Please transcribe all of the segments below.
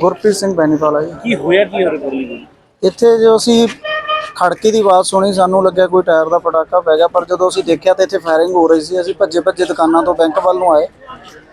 ਗੁਰਪ੍ਰੀਤ ਸਿੰਘ ਬੈਨੀਵਾਲਾ ਜੀ। ਕੀ ਹੋਇਆ ਕੀ ਹੋਰ ਗੋਲੀ ਗੋਲੀ ਇੱਥੇ ਜੋ ਅਸੀਂ ਖੜਕੇ ਦੀ ਆਵਾਜ਼ ਸੁਣੀ ਸਾਨੂੰ ਲੱਗਿਆ ਕੋਈ ਟਾਇਰ ਦਾ ਪਟਾਕਾ ਪੈ ਗਿਆ ਪਰ ਜਦੋਂ ਅਸੀਂ ਦੇਖਿਆ ਤੇ ਇੱਥੇ ਫਾਇਰਿੰਗ ਹੋ ਰਹੀ ਸੀ। ਅਸੀਂ ਭੱਜੇ ਭੱਜੇ ਦੁਕਾਨਾਂ ਤੋਂ ਬੈਂਕ ਵੱਲ ਨੂੰ ਆਏ।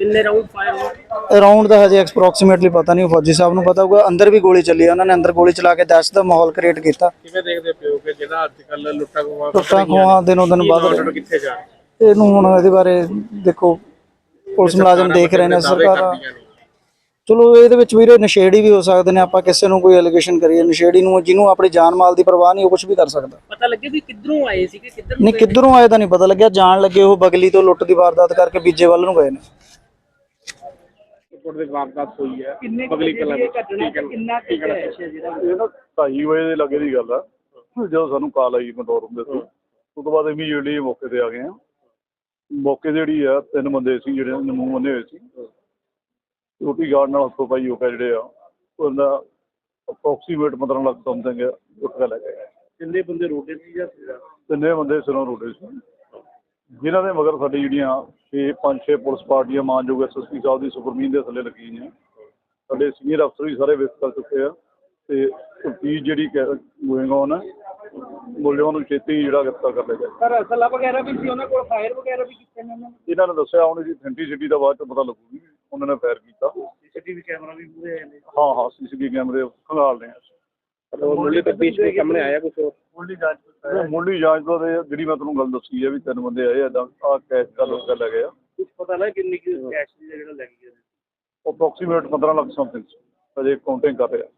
ਕਿੰਨੇ ਰਾਉਂਡ ਫਾਇਰ ਹੋਏ? ਅਰਾਊਂਡ ਦਾ ਹਜੇ ਐਕਸਪ੍ਰੋਕਸੀਮੇਟਲੀ ਪਤਾ ਨਹੀਂ ਫੌਜੀ ਸਾਹਿਬ ਨੂੰ ਪਤਾ ਹੋਊਗਾ। ਅੰਦਰ ਵੀ ਗੋਲੀ ਚੱਲੀ ਆ ਉਹਨਾਂ ਨੇ ਅੰਦਰ ਗੋਲੀ ਚਲਾ ਕੇ ਦਹਿਸ਼ਤ ਦਾ ਮਾਹੌਲ ਕ੍ਰੀਏਟ ਕੀਤਾ। ਕਿਵੇਂ ਦੇਖਦੇ ਪਿਓ ਕਿ ਜਿਹੜਾ ਅੱਜ ਕੱਲ ਲੁੱਟਾ ਟੁੱਟਾਂ ਖੋਹਾਂ ਦਿਨੋਂ ਦਿਨ ਵੱਧ ਰਹੇ ਕਿੱਥੇ ਜਾ ਇਹਨੂੰ ਹੁਣ ਇਹਦੇ ਬਾਰੇ ਦੇਖੋ ਪੁਲਿਸ ਮੁਲਾਜ਼ਮ ਦੇਖ ਰਹੇ ਨੇ ਸਰਕਾਰਾਂ ਚਲੋ ਇਹਦੇ ਵਿੱਚ ਵੀਰੇ ਨਸ਼ੇੜੀ ਵੀ ਹੋ ਸਕਦੇ ਨੇ ਆਪਾਂ ਕਿਸੇ ਨੂੰ ਕੋਈ ਐਲੀਗੇਸ਼ਨ ਕਰੀਏ ਨਸ਼ੇੜੀ ਨੂੰ ਜਿਹਨੂੰ ਆਪਣੀ ਜਾਨ ਮਾਲ ਦੀ ਪਰਵਾਹ ਨਹੀਂ ਉਹ ਕੁਝ ਵੀ ਕਰ ਸਕਦਾ। ਪਤਾ ਲੱਗੇ ਵੀ ਕਿੱਧਰੋਂ ਆਏ ਸੀਗੇ ਕਿੱਧਰ ਨੂੰ ਨਹੀਂ ਕਿੱਧਰੋਂ ਆਏ ਤਾਂ ਨਹੀਂ ਪਤਾ ਲੱਗਿਆ ਜਾਣ ਲੱਗੇ ਉਹ ਬਗਲੀ ਤੋਂ ਲੁੱਟ ਦੀ ਵਾਰਦਾਤ ਕਰਕੇ ਬੀਜੇ ਵੱਲ ਨੂੰ ਗਏ ਨੇ। ਕੋਟ ਦੇ ਵਾਰਦਾਤ ਹੋਈ ਹੈ। ਕਿੰਨੇ ਬਗਲੀ ਕਲਾ ਇਹ ਘਟਨਾ ਤੇ ਕਿੰਨਾ ਕੁ ਕੈਸ਼ ਹੈ। ਜਿਹੜਾ ਇਹ ਨਾ ਢਾਈ ਵਜੇ ਦੇ ਲੱਗੇ ਦੀ ਗੱਲ ਆ। ਜਦੋਂ ਸਾਨੂੰ ਕਾਲ ਆਈ ਕੰਟਰੋਲ ਰੂਮ ਦੇ ਤੋਂ ਉਸ ਤੋਂ ਬਾਅਦ ਇਮੀਡੀਏਟਲੀ ਮੌਕੇ ਤੇ ਆ ਗਏ ਆ। ਮੌਕੇ ਤੇ ਜਿਹੜੀ ਆ ਤਿੰਨ ਬੰਦੇ ਸੀ ਜਿਹੜੇ ਮੂੰਹ ਬੰਨੇ ਹੋਏ ਸੀ। ਰੋਟੀ ਗਾਰਡ ਨਾਲ ਹੱਥੋਂ ਪਾਈ ਹੋ ਕੇ ਜਿਹੜੇ ਆ ਉਹਦਾ ਅਪਰੋਕਸੀਮੇਟ 15 ਲੱਖ ਸਮਥਿੰਗ ਉੱਠ ਕੇ ਲੈ ਗਏ ਕਿੰਨੇ ਬੰਦੇ ਰੋਟੇ ਸੀ ਜਾਂ ਤਿੰਨੇ ਬੰਦੇ ਸਿਰੋਂ ਰੋਟੇ ਸੀ। ਜਿਨ੍ਹਾਂ ਦੇ ਮਗਰ ਸਾਡੀ ਜਿਹੜੀਆਂ 6 5 6 ਪੁਲਿਸ ਪਾਰਟੀਆਂ ਮਾਨਯੋਗ ਐਸਐਸਪੀ ਸਾਹਿਬ ਦੀ ਸੁਪਰਮੀਨ ਦੇ ਥੱਲੇ ਲੱਗੀਆਂ ਨੇ ਸਾਡੇ ਸੀਨੀਅਰ ਅਫਸਰ ਵੀ ਸਾਰੇ ਵਿਸਤ ਕਰ ਚੁੱਕੇ ਆ ਤੇ ਤਫਤੀਸ਼ ਜਿਹੜੀ ਗੋਇੰਗ ਔਨ ਹੈ ਮੁਲਜ਼ਮਾਂ ਨੂੰ ਛੇਤੀ ਜਿਹੜਾ ਗ੍ਰਿਫਤਾਰ ਕਰ ਲਿਆ ਜਾਏ। ਸਰ ਅਸਲਾ ਵਗੈਰਾ ਵੀ ਸੀ ਉਹਨਾਂ ਕੋਲ ਫਾਇਰ ਵਗੈਰਾ ਵੀ ਕੀਤੇ ਨੇ ਉਹਨਾਂ ਨੇ? ਇਹਨਾਂ ਨੇ ਦੱਸਿਆ ਹੁਣ ਇਹਦੀ ਅਥੈਂਟਿਸਿਟੀ ਦਾ ਬਾਅਦ ਚ ਪਤਾ ਲੱਗੂਗੀ ਉਹਨਾਂ ਨੇ ਫਾਇਰ ਕੀਤਾ। ਸੀਸੀਟੀਵੀ ਕੈਮਰਾ ਵੀ ਪੂਰੇ ਆਏ ਨੇ। ਹਾਂ ਹਾਂ ਸੀਸੀਟੀਵੀ ਕੈਮਰੇ ਖੰਗਾਲ ਰਹੇ ਆ। ਮੁੱਢਲੀ ਤਫਤੀਸ਼ ਦੇ ਸਾਹਮਣੇ ਆਇਆ ਕੁਝ ਮੁੱਢਲੀ ਜਾਂਚ ਮੁੱਢਲੀ ਜਾਂਚ ਤੋਂ ਤੇ ਜਿਹੜੀ ਮੈਂ ਤੁਹਾਨੂੰ ਗੱਲ ਦੱਸੀ ਹੈ ਵੀ ਤਿੰਨ ਬੰਦੇ ਆਏ ਆ ਆ ਕੈਸ਼ ਦਾ ਲੋਕ ਲੈ ਗਏ ਆ। ਕੁਝ ਪਤਾ ਲੱਗਾ ਕਿੰਨੀ ਕਿ ਕੈਸ਼ ਜਿਹੜਾ ਲੈ ਗਏ ਅਪਰੋਕਸੀਮੇਟ 15 ਲੱਖ ਸਮਥਿੰਗ ਅਜੇ ਕਾਊਂਟਿੰਗ ਕਰ ਰਹੇ। ਆ